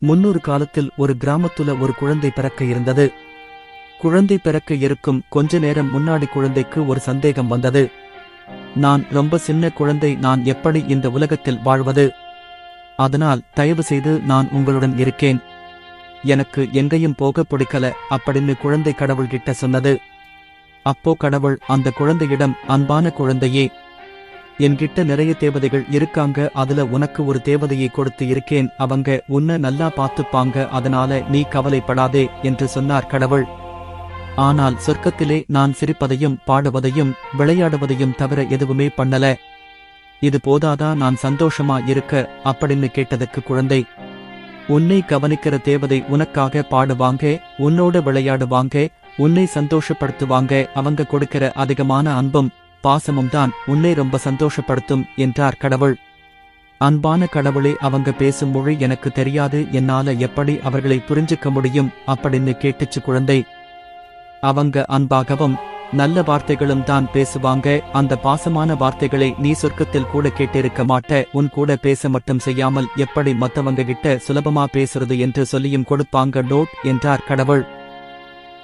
முன்னொரு காலத்தில் ஒரு கிராமத்துல ஒரு குழந்தை பிறக்க இருந்தது. குழந்தை பிறக்க இருக்கும் கொஞ்ச நேரம் முன்னாடி குழந்தைக்கு ஒரு சந்தேகம் வந்தது. நான் ரொம்ப சின்ன குழந்தை நான் எப்படி இந்த உலகத்தில் வாழ்வது? அதனால் தயவு செய்து நான் உங்களுடன் இருக்கேன். எனக்கு எங்கேயும் போக பிடிக்கல அப்படின்னு குழந்தை கடவுள் கிட்ட சொன்னது. அப்போ கடவுள் அந்த குழந்தையிடம் அன்பான குழந்தையே என்கிட்ட நிறைய தேவதைகள் இருக்காங்க அதுல உனக்கு ஒரு தேவதையை கொடுத்து இருக்கேன் அவங்க உன்னை நல்லா பார்த்துப்பாங்க அதனால நீ கவலைப்படாதே என்று சொன்னார் கடவுள். ஆனால் சொர்க்கத்திலே நான் சிரிப்பதையும் பாடுவதையும் விளையாடுவதையும் தவிர எதுவுமே பண்ணல. இது போதாதா நான் சந்தோஷமா இருக்க அப்படின்னு கேட்டதுக்கு குழந்தை. உன்னை கவனிக்கிற தேவதை உனக்காக பாடுவாங்க உன்னோட விளையாடுவாங்க உன்னை சந்தோஷப்படுத்துவாங்க அவங்க கொடுக்கிற அதிகமான அன்பும் பாசமும் தான் உன்னை ரொம்ப சந்தோஷப்படுத்தும் என்றார் கடவுள். அன்பான கடவுளே அவங்க பேசும் மொழி எனக்கு தெரியாது என்னால எப்படி அவர்களை புரிஞ்சுக்க முடியும் அப்படின்னு கேட்டுச்சு குழந்தை. அவங்க அன்பாகவும் நல்ல வார்த்தைகளும் தான் பேசுவாங்க அந்த பாசமான வார்த்தைகளை நீ சொர்க்கத்தில் கூட கேட்டிருக்க மாட்ட உன் கூட பேச மட்டும் செய்யாமல் எப்படி மத்தவங்க கிட்ட சுலபமா பேசுறது என்று சொல்லியும் கொடுப்பாங்க டோட் என்றார் கடவுள்.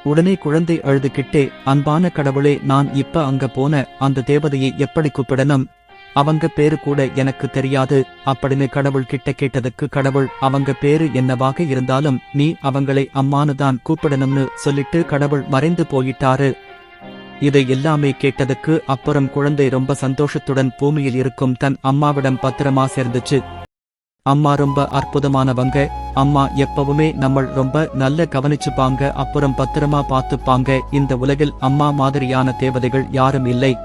உடனே குழந்தை அழுதுகிட்டே அன்பான கடவுளே நான் இப்ப அங்க போன அந்த தேவதையை எப்படி கூப்பிடணும்? அவங்க பேரு கூட எனக்கு தெரியாது. அப்படின்னு கடவுள் கிட்ட கேட்டதுக்கு கடவுள் அவங்க பேரு என்னவாக இருந்தாலும் நீ அவங்களை அம்மானுதான் கூப்பிடணும்னு சொல்லிட்டு கடவுள் மறைந்து போயிட்டாரு. இதை எல்லாமே கேட்டதுக்கு அப்புறம் குழந்தை ரொம்ப சந்தோஷத்துடன் பூமியில் இருக்கும் தன் அம்மாவிடம் பத்திரமா சேர்ந்துச்சு. அம்மா ரொம்ப அற்புதமானவங்க. அம்மா எப்பவுமே நம்மள் ரொம்ப நல்ல கவனிச்சுப்பாங்க அப்புறம் பத்திரமா பார்த்துப்பாங்க. இந்த உலகில் அம்மா மாதிரியான தேவதைகள் யாரும் இல்லை.